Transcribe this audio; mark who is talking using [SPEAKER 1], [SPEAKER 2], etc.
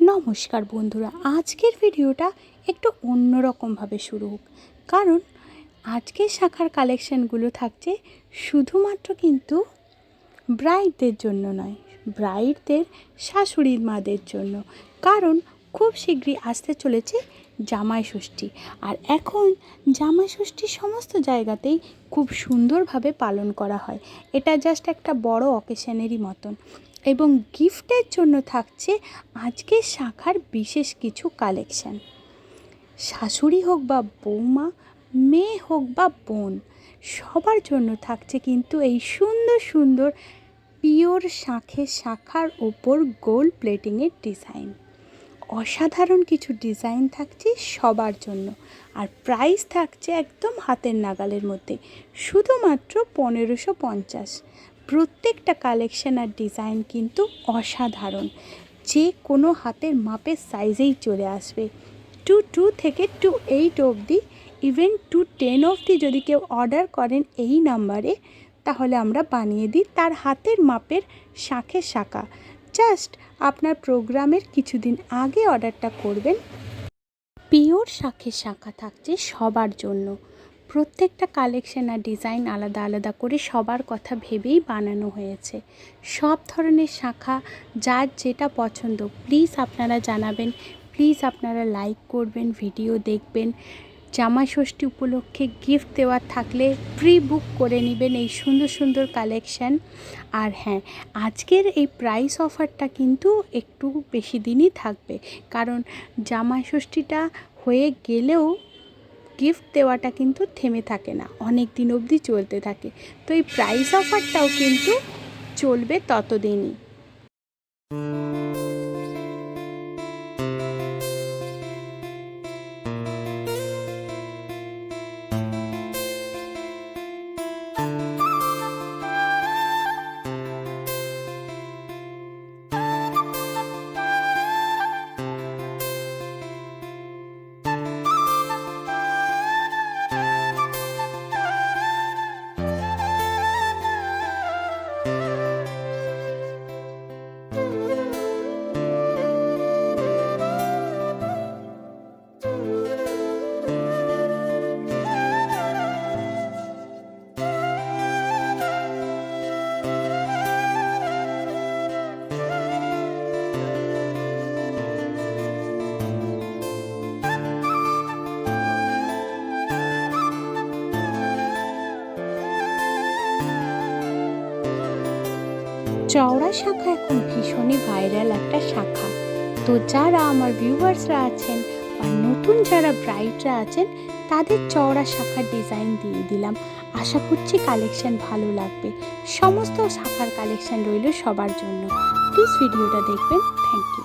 [SPEAKER 1] নমস্কার বন্ধুরা, আজকের ভিডিওটা একটু অন্যরকমভাবে শুরু হোক। কারণ আজকের শাখার কালেকশানগুলো থাকছে শুধুমাত্র কিন্তু ব্রাইডদের জন্য নয় ব্রাইডদের শাশুড়ির মাদের জন্য। কারণ খুব শীঘ্রই আসতে চলেছে জামাই ষষ্ঠী। আর এখন জামাই ষষ্ঠী সমস্ত জায়গাতেই খুব সুন্দরভাবে পালন করা হয়। এটা জাস্ট একটা বড় অকেশনেরই মতন। এবং গিফটের জন্য থাকছে আজকের শাখার বিশেষ কিছু কালেকশান। শাশুড়ি হোক বা বৌমা, মেয়ে হোক বা বোন, সবার জন্য থাকছে কিন্তু এই সুন্দর সুন্দর পিওর শাঁখের শাখার ওপর গোল প্লেটিংয়ের ডিজাইন। অসাধারণ কিছু ডিজাইন থাকছে সবার জন্য আর প্রাইস থাকছে একদম হাতের নাগালের মধ্যে। শুধুমাত্র পনেরোশো পঞ্চাশ। প্রত্যেকটা কালেকশন আর ডিজাইন কিন্তু অসাধারণ। যে কোনো হাতের মাপের সাইজেই চলে আসবে। টু টু থেকে টু এইট অবধি ইভেন টু টেন অবধি যদি কেউ অর্ডার করেন এই নাম্বারে তাহলে আমরা বানিয়ে দিই তার হাতের মাপের শাঁখের শাখা। জাস্ট আপনার প্রোগ্রামের কিছুদিন আগে অর্ডারটা করবেন। পিওর শাঁখের শাখা থাকছে সবার জন্য। প্রত্যেকটা কালেকশন আর ডিজাইন আলাদা আলাদা করে সবার কথা ভেবেই বানানো হয়েছে। সব ধরনের শাখা, যার যেটা পছন্দ প্লিজ আপনারা জানাবেন। প্লিজ আপনারা লাইক করবেন ভিডিও দেখবেন। জামাই ষষ্ঠী উপলক্ষে গিফট দেওয়ার থাকলে প্রি বুক করে নেবেন এই সুন্দর সুন্দর কালেকশান আর হ্যাঁ আজকের এই প্রাইস অফারটা কিন্তু একটু বেশি দিনই থাকবে। কারণ জামাই ষষ্ঠীটা হয়ে গেলেও গিফট দেওয়াটা কিন্তু থেমে থাকে না। অনেক দিন অবধি চলতে থাকে। তো এই প্রাইস অফারটাও কিন্তু চলবে ততদিনই। চওড়া শাখা এখন ভীষণই ভাইরাল একটা শাখা। তো যারা আমার ভিউয়ার্সরা আছেন বা নতুন যারা ব্রাইডরা আছেন, তাদের চওড়া শাখার ডিজাইন দিয়ে দিলাম। আশা করছি কালেকশন ভালো লাগবে। সমস্ত শাখার কালেকশন রইল সবার জন্য। প্লিজ ভিডিওটা দেখবেন। Thank you